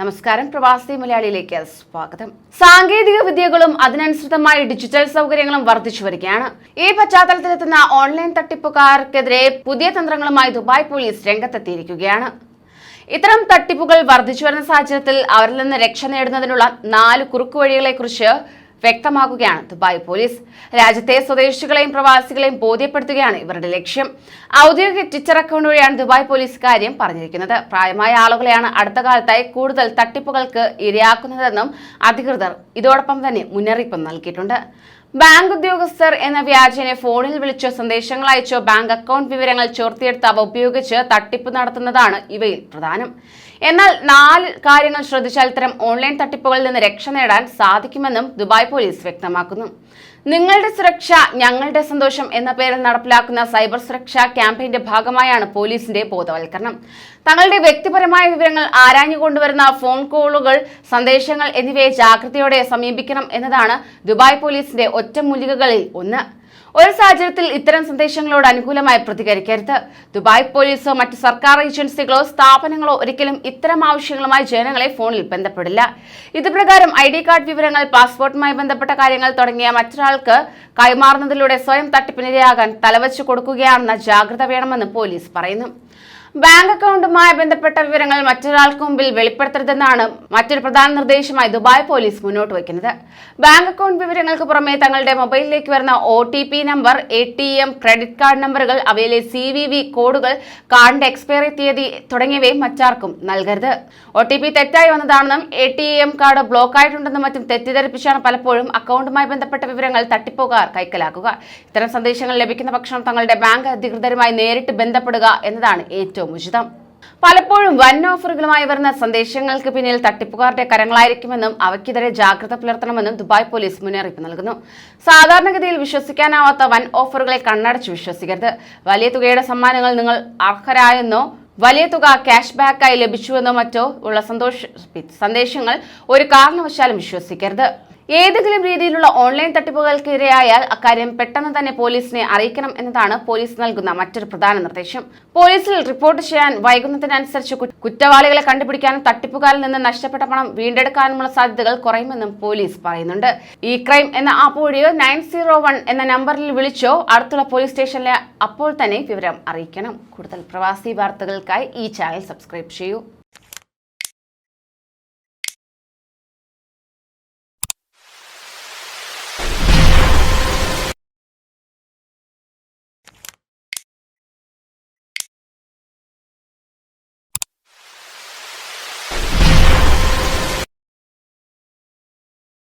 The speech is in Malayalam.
നമസ്കാരം. പ്രവാസി മലയാളിയിലേക്ക് സ്വാഗതം. സാങ്കേതിക വിദ്യകളും അതിനനുസൃതമായി ഡിജിറ്റൽ സൗകര്യങ്ങളും വർദ്ധിച്ചു വരികയാണ്. ഈ പശ്ചാത്തലത്തിലെത്തുന്ന ഓൺലൈൻ തട്ടിപ്പുകാർക്കെതിരെ പുതിയ തന്ത്രങ്ങളുമായി ദുബായ് പോലീസ് രംഗത്തെത്തിയിരിക്കുകയാണ്. ഇത്തരം തട്ടിപ്പുകൾ വർദ്ധിച്ചു വരുന്ന സാഹചര്യത്തിൽ അവരിൽ നിന്ന് രക്ഷ നേടുന്നതിനുള്ള നാല് കുറുക്കുവഴികളെക്കുറിച്ച് വ്യക്തമാക്കുകയാണ് ദുബായ് പോലീസ്. രാജ്യത്തെ സ്വദേശികളെയും പ്രവാസികളെയും ബോധ്യപ്പെടുത്തുകയാണ് ഇവരുടെ ലക്ഷ്യം. ഔദ്യോഗിക ട്വിറ്റർ അക്കൗണ്ട് വഴിയാണ് ദുബായ് പോലീസ് കാര്യം പറഞ്ഞിരിക്കുന്നത്. പ്രായമായ ആളുകളെയാണ് അടുത്ത കാലത്തായി കൂടുതൽ തട്ടിപ്പുകൾക്ക് ഇരയാക്കുന്നതെന്നും അധികൃതർ ഇതോടൊപ്പം തന്നെ മുന്നറിയിപ്പ് നൽകിയിട്ടുണ്ട്. ബാങ്ക് ഉദ്യോഗസ്ഥർ എന്ന വ്യാജനെ ഫോണിൽ വിളിച്ചോ സന്ദേശങ്ങൾ അയച്ചോ ബാങ്ക് അക്കൗണ്ട് വിവരങ്ങൾ ചോർത്തിയെടുത്ത് അവ ഉപയോഗിച്ച് തട്ടിപ്പ് നടത്തുന്നതാണ് ഇവയിൽ പ്രധാനം. എന്നാൽ നാല് കാര്യങ്ങൾ ശ്രദ്ധിച്ചാൽ ഇത്തരം ഓൺലൈൻ തട്ടിപ്പുകളിൽ നിന്ന് രക്ഷ നേടാൻ സാധിക്കുമെന്നും ദുബായ് പോലീസ് വ്യക്തമാക്കുന്നു. നിങ്ങളുടെ സുരക്ഷ ഞങ്ങളുടെ സന്തോഷം എന്ന പേരിൽ നടപ്പിലാക്കുന്ന സൈബർ സുരക്ഷാ ക്യാമ്പയിന്റെ ഭാഗമായാണ് പോലീസിന്റെ ബോധവൽക്കരണം. തങ്ങളുടെ വ്യക്തിപരമായ വിവരങ്ങൾ ആരാഞ്ഞുകൊണ്ടുവരുന്ന ഫോൺ കോളുകൾ സന്ദേശങ്ങൾ എന്നിവയെ ജാഗ്രതയോടെ സമീപിക്കണം എന്നതാണ് ദുബായ് പോലീസിന്റെ ഒറ്റമൂലികകളിൽ ഒന്ന്. ഒരു സാഹചര്യത്തിൽ ഇത്തരം സന്ദേശങ്ങളോട് അനുകൂലമായി പ്രതികരിക്കരുത്. ദുബായ് പോലീസോ മറ്റ് സർക്കാർ ഏജൻസികളോ സ്ഥാപനങ്ങളോ ഒരിക്കലും ഇത്തരം ആവശ്യങ്ങളുമായി ജനങ്ങളെ ഫോണിൽ ബന്ധപ്പെടില്ല. ഇതുപ്രകാരം ഐ ഡി കാർഡ് വിവരങ്ങൾ പാസ്പോർട്ടുമായി ബന്ധപ്പെട്ട കാര്യങ്ങൾ തുടങ്ങിയ മറ്റൊരാൾക്ക് കൈമാറുന്നതിലൂടെ സ്വയം തട്ടിപ്പിനിരയാകാൻ തലവച്ചു കൊടുക്കുകയാണെന്ന ജാഗ്രത വേണമെന്ന് പോലീസ് പറയുന്നു. ബാങ്ക് അക്കൗണ്ടുമായി ബന്ധപ്പെട്ട വിവരങ്ങൾ മറ്റൊരാൾക്ക് മുമ്പിൽ വെളിപ്പെടുത്തരുതെന്നാണ് മറ്റൊരു പ്രധാന നിർദ്ദേശമായി ദുബായ് പോലീസ് മുന്നോട്ട് വയ്ക്കുന്നത്. ബാങ്ക് അക്കൗണ്ട് വിവരങ്ങൾക്ക് പുറമെ തങ്ങളുടെ മൊബൈലിലേക്ക് വരുന്ന ഒ നമ്പർ എ ക്രെഡിറ്റ് കാർഡ് നമ്പറുകൾ അവയിലെ സി കോഡുകൾ കാർഡിന്റെ എക്സ്പയറി തീയതി തുടങ്ങിയവയും മറ്റാർക്കും നൽകരുത്. ഒ തെറ്റായി വന്നതാണെന്നും എം കാർഡ് ബ്ലോക്ക് ആയിട്ടുണ്ടെന്നും മറ്റും തെറ്റിദ്ധരിപ്പിച്ചാണ് പലപ്പോഴും അക്കൗണ്ടുമായി ബന്ധപ്പെട്ട വിവരങ്ങൾ തട്ടിപ്പുകാർ കൈക്കലാക്കുക. ഇത്തരം സന്ദേശങ്ങൾ ലഭിക്കുന്ന പക്ഷം തങ്ങളുടെ ബാങ്ക് അധികൃതരുമായി നേരിട്ട് ബന്ധപ്പെടുക എന്നതാണ് ഏറ്റവും ഉചിതം. പലപ്പോഴും വൻ ഓഫറുകളുമായി വരുന്ന സന്ദേശങ്ങൾക്ക് പിന്നിൽ തട്ടിപ്പുകാരുടെ കരങ്ങളായിരിക്കുമെന്നും അവയ്ക്കെതിരെ ജാഗ്രത പുലർത്തണമെന്നും ദുബായ് പോലീസ് മുന്നറിയിപ്പ് നൽകുന്നു. സാധാരണഗതിയിൽ വിശ്വസിക്കാനാവാത്ത വൻ ഓഫറുകളെ കണ്ണടച്ച് വിശ്വസിക്കരുത്. വലിയ തുകയുടെ സമ്മാനങ്ങൾ നിങ്ങൾ അർഹരായെന്നോ വലിയ തുക ക്യാഷ് ബാക്കായി ലഭിച്ചുവെന്നോ മറ്റോ ഉള്ള സന്തോഷ സന്ദേശങ്ങൾ ഒരു കാരണവശാലും വിശ്വസിക്കരുത്. ഏതെങ്കിലും രീതിയിലുള്ള ഓൺലൈൻ തട്ടിപ്പുകൾക്ക് ഇരയായാൽ അക്കാര്യം പെട്ടെന്ന് തന്നെ പോലീസിനെ അറിയിക്കണം എന്നതാണ് പോലീസ് നൽകുന്ന മറ്റൊരു പ്രധാന നിർദ്ദേശം. പോലീസിൽ റിപ്പോർട്ട് ചെയ്യാൻ വൈകുന്നതിനനുസരിച്ച് കുറ്റവാളികളെ കണ്ടുപിടിക്കാനും തട്ടിപ്പുകാരിൽ നിന്ന് നഷ്ടപ്പെട്ട പണം വീണ്ടെടുക്കാനുമുള്ള സാധ്യതകൾ കുറയുമെന്നും പോലീസ് പറയുന്നുണ്ട്. ഈ ക്രൈം എന്ന ആപ്പ് വഴിയോ നയൻ സീറോ വൺ എന്ന നമ്പറിൽ വിളിച്ചോ അടുത്തുള്ള പോലീസ് സ്റ്റേഷനിലെ അപ്പോൾ തന്നെ വിവരം അറിയിക്കണം. കൂടുതൽ പ്രവാസി വാർത്തകൾക്കായി ഈ ചാനൽ സബ്സ്ക്രൈബ് ചെയ്യൂ.